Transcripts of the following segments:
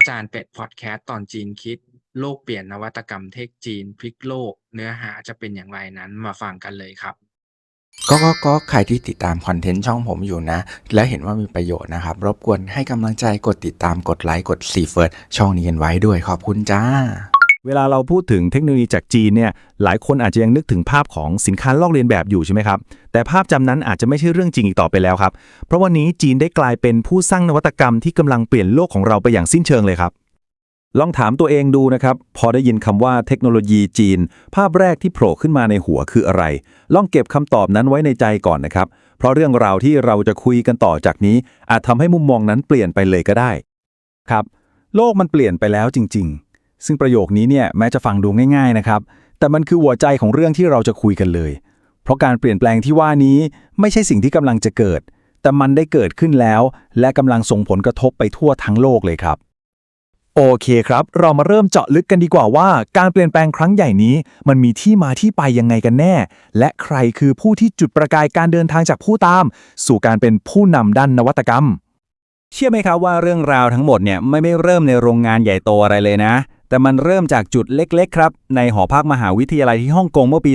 อาจารย์เป็ดพอดแคสต์ตอนจีนคิด โลกเปลี่ยนนวัตกรรมเทคจีนพลิกโลก เนื้อหาจะเป็นอย่างไรนั้นมาฟังกันเลยครับก็ก็ก็ใครที่ติดตามคอนเทนต์ช่องผมอยู่นะ และเห็นว่ามีประโยชน์นะครับ รบกวนให้กำลังใจกดติดตามกดไลค์กดซีเฟิร์สช่องนี้กันไว้ด้วยขอบคุณจ้า เวลาเราพูดถึงเทคโนโลยีจากจีนเนี่ยหลายคนอาจจะยังนึกถึงภาพของสินค้าลอกเลียนแบบอยู่ใช่ไหมครับ แต่ภาพจำนั้นอาจจะไม่ใช่เรื่องจริงอีกต่อไปแล้วครับ เพราะวันนี้จีนได้กลายเป็นผู้สร้างนวัตกรรมที่กำลังเปลี่ยนโลกของเราไปอย่างสิ้นเชิงเลยครับ ลองถามตัวเองดูนะครับ พอได้ยินคำว่าเทคโนโลยีจีน ภาพแรกที่โผล่ขึ้นมาในหัวคืออะไร ลองเก็บคำตอบนั้นไว้ในใจก่อนนะครับ เพราะเรื่องราวที่เราจะคุยกันต่อจากนี้ อาจทำให้มุมมองนั้นเปลี่ยนไปเลยก็ได้ ครับ โลกมันเปลี่ยนไปแล้วจริง ๆ ซึ่งประโยคนี้เนี่ยแม้จะฟังดูง่าย ๆนะครับ แต่มันคือหัวใจของเรื่องที่เราจะคุยกันเลย เพราะการเปลี่ยนแปลงที่ว่านี้ไม่ใช่สิ่งที่กำลังจะเกิด แต่มันได้เกิดขึ้นแล้ว และกำลังส่งผลกระทบไปทั่วทั้งโลกเลยครับ โอเคครับ เรามาเริ่มเจาะลึกกันดีกว่าว่า การเปลี่ยนแปลงครั้งใหญ่นี้ มันมีที่มาที่ไปยังไงกันแน่ และใครคือผู้ที่จุดประกายการเดินทางจากผู้ตาม สู่การเป็นผู้นำด้านนวัตกรรม เชื่อไหมครับว่าเรื่องราวทั้งหมดเนี่ยไม่ไม่เริ่มในโรงงานใหญ่โตอะไรเลยนะ แต่มันเริ่มจากจุดเล็ก ๆ ครับ ในหอพักมหาวิทยาลัยที่ฮ่องกงเมื่อปี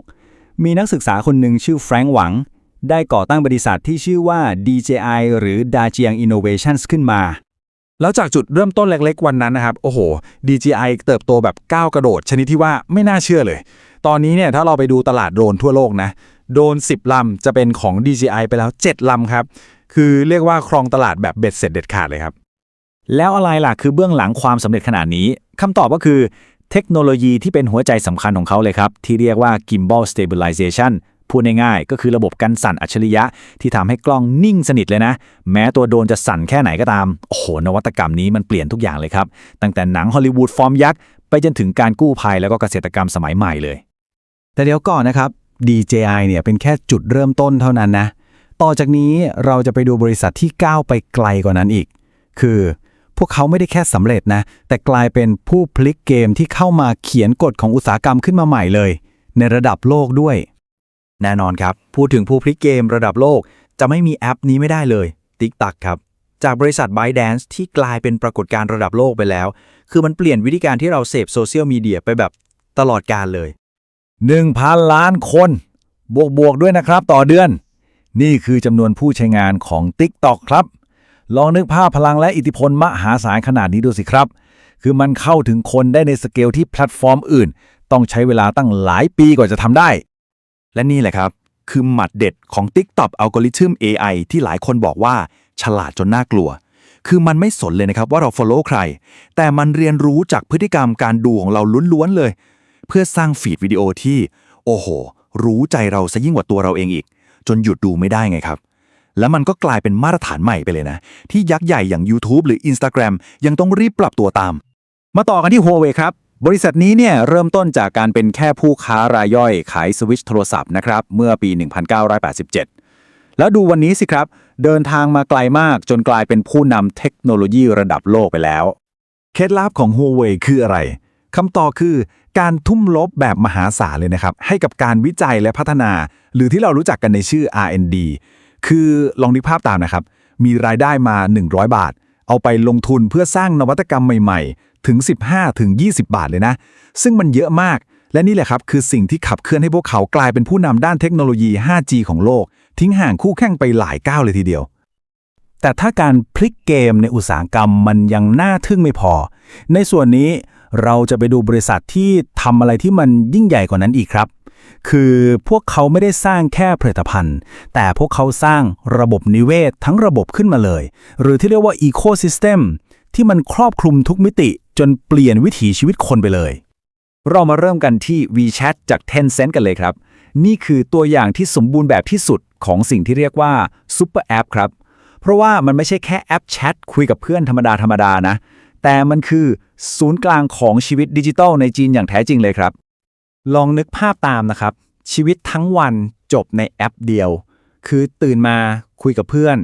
2006 มีนักศึกษาคนหนึ่งชื่อแฟรงค์หวัง ได้ก่อตั้งบริษัทที่ชื่อว่า DJI หรือ Dajiang Innovations ขึ้นมา แล้วจากจุดเริ่มต้นเล็ก ๆ วันนั้นนะครับ โอ้โห DJI เติบโตแบบก้าวกระโดด ชนิดที่ว่าไม่น่าเชื่อเลย ตอนนี้เนี่ยถ้าเราไปดูตลาดโดรนทั่วโลกนะ โดรน 10 ลำจะเป็นของ DJI ไปแล้ว 7 ลำครับ คือเรียกว่าครองตลาดแบบเบ็ดเสร็จเด็ดขาดเลยครับ แล้วอะไรล่ะคือเบื้องหลังความสำเร็จขนาดนี้คำตอบก็คือเทคโนโลยีที่เป็นหัวใจสำคัญของเขาเลยครับ ที่เรียกว่า gimbal stabilization พูดง่ายๆก็คือระบบกันสั่นอัจฉริยะ ที่ทำให้กล้องนิ่งสนิทเลยนะ แม้ตัวโดนจะสั่นแค่ไหนก็ตาม โอ้โห นวัตกรรมนี้มันเปลี่ยนทุกอย่างเลยครับ ตั้งแต่หนังฮอลลีวูดฟอร์มยักษ์ ไปจนถึงการกู้ภัยแล้วก็เกษตรกรรมสมัยใหม่เลย แต่เดี๋ยวก่อนนะครับ DJI เนี่ยเป็นแค่จุดเริ่มต้นเท่านั้นนะ ต่อจากนี้เราจะไปดูบริษัทที่ก้าวไปไกลกว่านั้นอีก คือ พวกเขาไม่ได้แค่สำเร็จนะ แต่กลายเป็นผู้พลิกเกมที่เข้ามาเขียนกฎของอุตสาหกรรมขึ้นมาใหม่เลย ในระดับโลกด้วย แน่นอนครับ พูดถึงผู้พลิกเกมระดับโลก จะไม่มีแอปนี้ไม่ได้เลย TikTok ครับ จากบริษัท ByteDance ที่กลายเป็นปรากฏการณ์ระดับโลกไปแล้ว คือมันเปลี่ยนวิธีการที่เราเสพโซเชียลมีเดียไปแบบตลอดกาลเลย 1,000 ล้านคน บวกบวกๆด้วยนะครับต่อเดือน นี่คือจำนวนผู้ใช้งานของ TikTok ครับ ลองนึกภาพพลังและอิทธิพลมหาศาลขนาดนี้ดูสิครับ คือมันเข้าถึงคนได้ในสเกลที่แพลตฟอร์มอื่น ต้องใช้เวลาตั้งหลายปีกว่าจะทำได้ และนี่แหละครับ คือหมัดเด็ดของ TikTok อัลกอริทึม AI ที่หลายคนบอกว่า ฉลาดจนน่ากลัว คือมันไม่สนเลยนะครับว่าเรา follow ใคร แต่มันเรียนรู้จากพฤติกรรมการดูของเราล้วนๆเลย เพื่อสร้างฟีดวิดีโอที่ โอ้โห รู้ใจเราซะยิ่งกว่าตัวเราเองอีก จนหยุดดูไม่ได้ไงครับ แล้วมันก็กลายเป็นมาตรฐานใหม่ไปเลยนะ ที่ยักษ์ใหญ่อย่าง YouTube หรือ Instagram ยังต้องรีบปรับตัวตาม มาต่อกันที่ Huawei ครับ บริษัทนี้เนี่ยเริ่มต้นจากการเป็นแค่ผู้ค้ารายย่อยขายสวิตช์โทรศัพท์นะครับเมื่อปี 1987 แล้วดูวันนี้สิครับ เดินทางมาไกลมากจนกลายเป็นผู้นำเทคโนโลยีระดับโลกไปแล้ว เคล็ดลับของ Huawei คืออะไรคำตอบคือการทุ่มลบแบบมหาศาลเลยนะครับ ให้กับการวิจัยและพัฒนา หรือที่เรารู้จักกันในชื่อ R&D คือลองนึกภาพตามนะครับ มีรายได้มา 100 บาท เอาไปลงทุนเพื่อสร้างนวัตกรรมใหม่ๆ ถึง 15 ถึง 20 บาทเลยนะ ซึ่งมันเยอะมาก และนี่แหละครับ คือสิ่งที่ขับเคลื่อนให้พวกเขากลายเป็นผู้นำด้านเทคโนโลยี 5G ของโลก ทิ้งห่างคู่แข่งไปหลายก้าวเลยทีเดียว แต่ถ้าการพลิกเกมในอุตสาหกรรมมันยังน่าทึ่งไม่พอ ในส่วนนี้เราจะไปดูบริษัทที่ทำอะไรที่มันยิ่งใหญ่กว่านั้นอีกครับ คือพวกเขาไม่ได้สร้างแค่ผลิตภัณฑ์ แต่พวกเขาสร้างระบบนิเวศทั้งระบบขึ้นมาเลย หรือที่เรียกว่า Ecosystem ที่มันครอบคลุมทุกมิติจนเปลี่ยนวิถีชีวิตคนไปเลย เรามาเริ่มกันที่ WeChat จาก Tencent กันเลยครับ นี่คือตัวอย่างที่สมบูรณ์แบบที่สุดของสิ่งที่เรียกว่า Super App ครับ เพราะว่ามันไม่ใช่แค่แอปแชทคุยกับเพื่อนธรรมดาธรรมดานะ แต่มันคือศูนย์กลางของชีวิตดิจิทัลในจีนอย่างแท้จริงเลยครับ ลองนึกภาพตามนะครับ ชีวิตทั้งวันจบในแอปเดียว คือตื่นมาคุยกับเพื่อน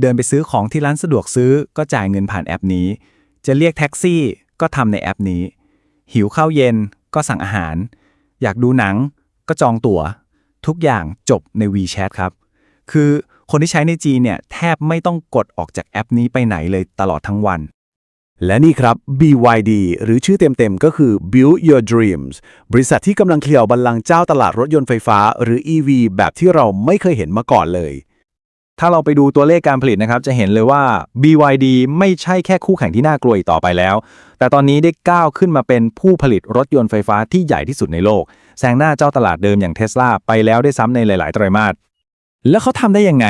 เดินไปซื้อของที่ร้านสะดวกซื้อก็จ่ายเงินผ่านแอปนี้ จะเรียกแท็กซี่ก็ทำในแอปนี้ หิวข้าวเย็นก็สั่งอาหาร อยากดูหนังก็จองตั๋ว ทุกอย่างจบใน WeChat ครับ คือคนที่ใช้ในจีนเนี่ยแทบไม่ต้องกดออกจากแอปนี้ไปไหนเลยตลอดทั้งวัน และนี่ครับ BYD หรือชื่อเต็มๆ ก็คือ Build Your Dreams บริษัทที่กำลังเคลียวบัลลังก์เจ้าตลาดรถยนต์ไฟฟ้า หรือ EV แบบที่เราไม่เคยเห็นมาก่อนเลย ถ้าเราไปดูตัวเลขการผลิตนะครับ จะเห็นเลยว่า BYD ไม่ใช่แค่คู่แข่งที่น่ากลัวอีกต่อไปแล้ว แต่ตอนนี้ได้ก้าวขึ้นมาเป็นผู้ผลิตรถยนต์ไฟฟ้าที่ใหญ่ที่สุดในโลก แซงหน้าเจ้าตลาดเดิมอย่างเท s l a ไปแล้วได้ซ้ำในหลาย ๆ ไตรมาสแล้วเขาทำได้ยังไง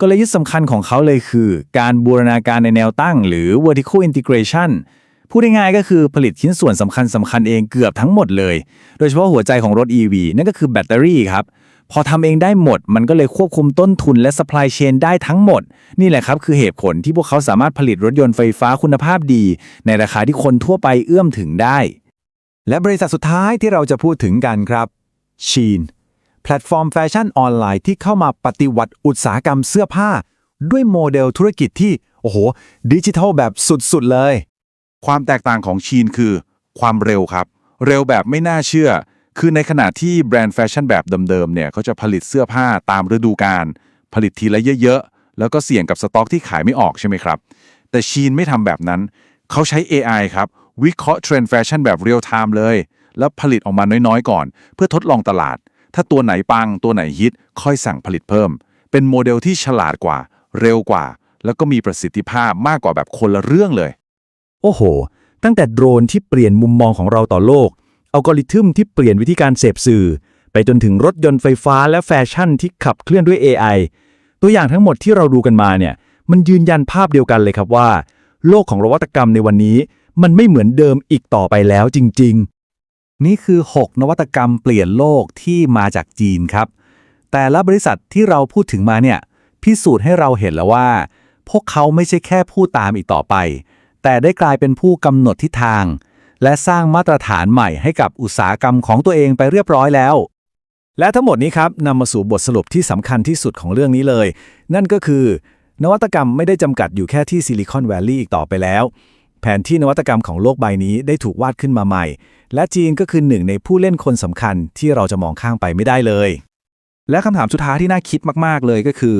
กลยุทธ์สำคัญของเขาเลยคือ การบูรณาการในแนวตั้ง หรือ vertical integration พูดง่ายๆก็คือผลิตชิ้นส่วนสำคัญสำคัญเองเกือบทั้งหมดเลย โดยเฉพาะหัวใจของรถ EV นั่นก็คือแบตเตอรี่ครับ พอทำเองได้หมด มันก็เลยควบคุมต้นทุนและ supply chain ได้ทั้งหมด นี่แหละครับคือเหตุผลที่พวกเขาสามารถผลิตรถยนต์ไฟฟ้าคุณภาพดี ในราคาที่คนทั่วไปเอื้อมถึงได้ และบริษัทสุดท้ายที่เราจะพูดถึงกันครับ Shein แพลตฟอร์มแฟชั่นออนไลน์ที่เข้ามาปฏิวัติอุตสาหกรรมเสื้อผ้า ด้วยโมเดลธุรกิจที่ โอ้โห ดิจิทัลแบบสุดๆเลย ความแตกต่างของชีนคือ ความเร็วครับ เร็วแบบไม่น่าเชื่อ คือในขณะที่แบรนด์แฟชั่นแบบเดิมๆเนี่ยเขาจะผลิตเสื้อผ้าตามฤดูกาลผลิตทีละเยอะๆ แล้วก็เสี่ยงกับสต็อกที่ขายไม่ออกใช่ไหมครับ แต่ชีนไม่ทำแบบนั้น เขาใช้ AI ครับ วิเคราะห์เทรนด์แฟชั่นแบบเรียลไทม์เลย แล้วผลิตออกมาน้อยๆ ก่อน เพื่อทดลองตลาด ถ้าตัวไหนปังตัวไหนฮิตค่อยสั่งผลิตเพิ่ม เป็นโมเดลที่ฉลาดกว่า เร็วกว่า แล้วก็มีประสิทธิภาพมากกว่าแบบคนละเรื่องเลย โอ้โห ตั้งแต่โดรนที่เปลี่ยนมุมมองของเราต่อโลกอัลกอริทึมที่เปลี่ยนวิธีการเสพสื่อ ไปจนถึงรถยนต์ไฟฟ้าและแฟชั่นที่ขับเคลื่อนด้วย AI ตัวอย่างทั้งหมดที่เราดูกันมาเนี่ยมันยืนยันภาพเดียวกันเลยครับว่า โลกของนวัตกรรมในวันนี้ มันไม่เหมือนเดิมอีกต่อไปแล้วจริง ๆ นี่คือ 6 นวัตกรรมเปลี่ยนโลกที่มาจากจีนครับ แต่ละบริษัทที่เราพูดถึงมาเนี่ย พิสูจน์ให้เราเห็นแล้วว่า พวกเขาไม่ใช่แค่ผู้ตามอีกต่อไป แต่ได้กลายเป็นผู้กำหนดทิศทาง และสร้างมาตรฐานใหม่ให้กับอุตสาหกรรมของตัวเองไปเรียบร้อยแล้ว และทั้งหมดนี้ครับนำมาสู่บทสรุปที่สำคัญที่สุดของเรื่องนี้เลย นั่นก็คือ นวัตกรรมไม่ได้จำกัดอยู่แค่ที่ซิลิคอนแวลลีย์อีกต่อไปแล้ว แผนที่นวัตกรรมของโลกใบนี้ได้ถูกวาดขึ้นมาใหม่ และจีนก็คือหนึ่งในผู้เล่นคนสำคัญที่เราจะมองข้ามไปไม่ได้เลย และคำถามสุดท้ายที่น่าคิดมากๆเลยก็คือ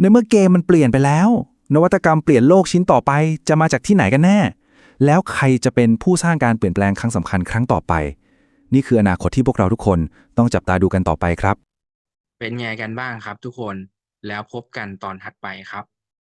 ในเมื่อเกมมันเปลี่ยนไปแล้ว นวัตกรรมเปลี่ยนโลกชิ้นต่อไปจะมาจากที่ไหนกันแน่ แล้วใครจะเป็นผู้สร้างการเปลี่ยนแปลงครั้งสำคัญครั้งต่อไป นี่คืออนาคตที่พวกเราทุกคนต้องจับตาดูกันต่อไปครับ เป็นไงกันบ้างครับทุกคนแล้วพบกันตอนถัดไปครับ